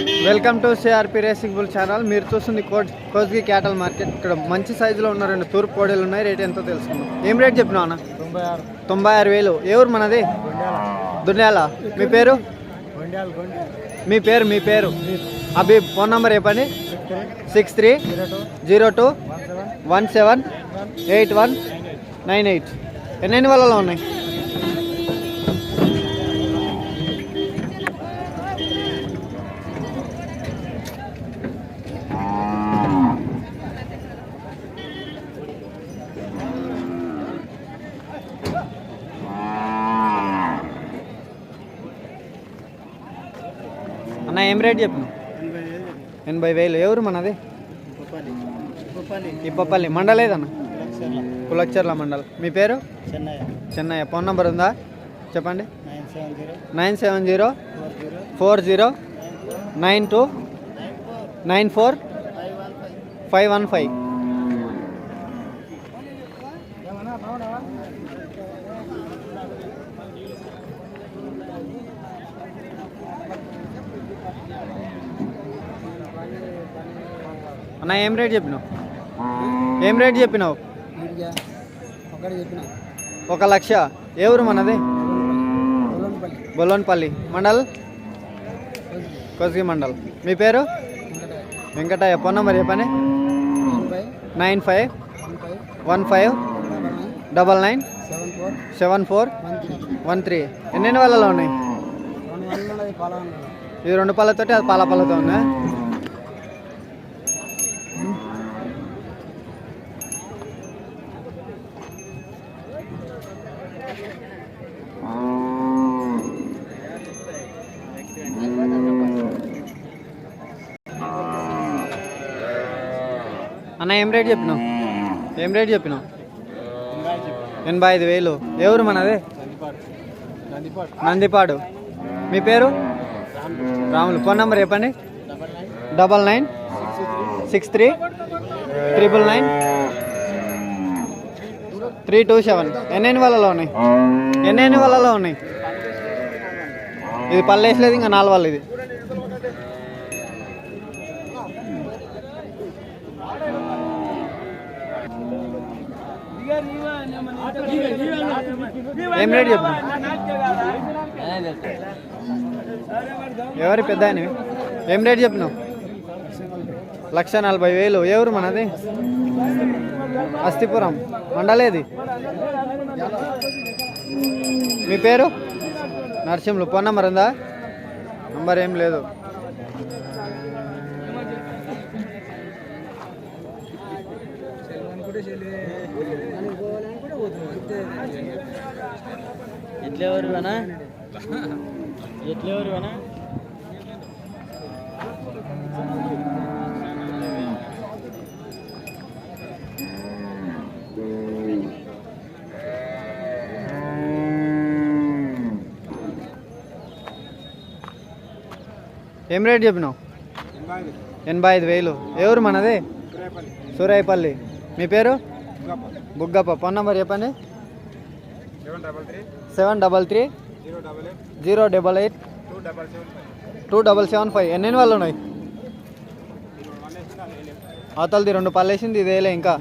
Welcome to CRP racing bull channel మీరు చూస్తుంది coat Kosgi క్యాటల్ market. ఇక్కడ మంచి సైజులో ఉన్న రెండు తూర్పు కోడీలు ఉన్నాయి. రేట్ ఎంతో తెలుసుకుందాం. ఏం రేట్ చెప్పినావు అన్న? తొంభై ఆరు. వేలు. ఏ ఊరు మనది? దున్యాల మీ పేరు? మీ పేరు మీ పేరు? అభి ఫోన్ నంబర్ చెప్పండి six three. Zero two. One seven. One seven. Eight one. Nine eight. ఎన్నెన్ని వాళ్ళలో ఉన్నాయి? అన్న ఏం రేట్ చెప్పిన ఎనభై వేలు. ఎవరు మనది ఇప్పపల్లి మండలేదన్న కులక్చర్ల మండల్ మీ పేరు? చెన్నై చెన్నయ్య. ఫోన్ నంబర్ ఉందా? చెప్పండి. Nine seven zero four zero nine two nine four nine four five one five one five five ఏమన్నా బాగున్నావా అన్న ఏం రేట్ చెప్పినావు? ఏం రేట్ చెప్పినావు? ఒక లక్ష. ఏ ఊరు మనది? బొల్లోన్పల్లి. మండల్? కొసిగి మండల్. మీ పేరు? వెంకటయ్య. ఫోన్ నంబర్ చెప్పండి. Nine five one five double nine seven four seven four one three. ఎన్నెన్ని వాళ్ళలో ఉన్నాయి? ఇది రెండు పళ్ళతోటి అది పాల పళ్ళతో ఉందా? అన్న ఏం రేట్ చెప్పినావు? ఏం రేట్ చెప్పినావు? ఎనభై ఐదు వేలు. ఎవరు మనది? నందిపాడు. మీ పేరు? రాములు. ఫోన్ నెంబర్ చెప్పండి. Double nine six three triple nine three two seven. ఎన్నెన్ని వాళ్ళలో ఉన్నాయి? ఎన్నెన్ని వాళ్ళలో ఉన్నాయి? ఇది పళ్ళు వేసలేదు ఇంకా నాలుగు వాళ్ళు ఇది. ఏం రేట్ చెప్పు ఎవరి పెద్ద ఆయనవి? ఏం రేట్ చెప్పినావు లక్ష నలభై వేలు. ఎవరు మనది? అస్థిపురం మండలేది? మీ పేరు? నరసింహులు. ఫోన్ నెంబర్ ఉందా? నంబర్ ఏం లేదు. ఎట్లా ఎవరు వేనా ఎట్లా ఎవరు వేనా ఏం రేట్ చెప్పినావు? ఎనభై ఐదు. వేలు. ఎవరు మనది? సూరాయిపల్లి. మీ పేరు? బుగ్గప్ప. ఫోన్ నెంబర్ చెప్పండి. Seven double three. Zero double eight. Two double seven five. ఎన్ని వాళ్ళు ఉన్నాయి? అవతలది రెండు పళ్ళు వేసింది ఇదేలే ఇంకా.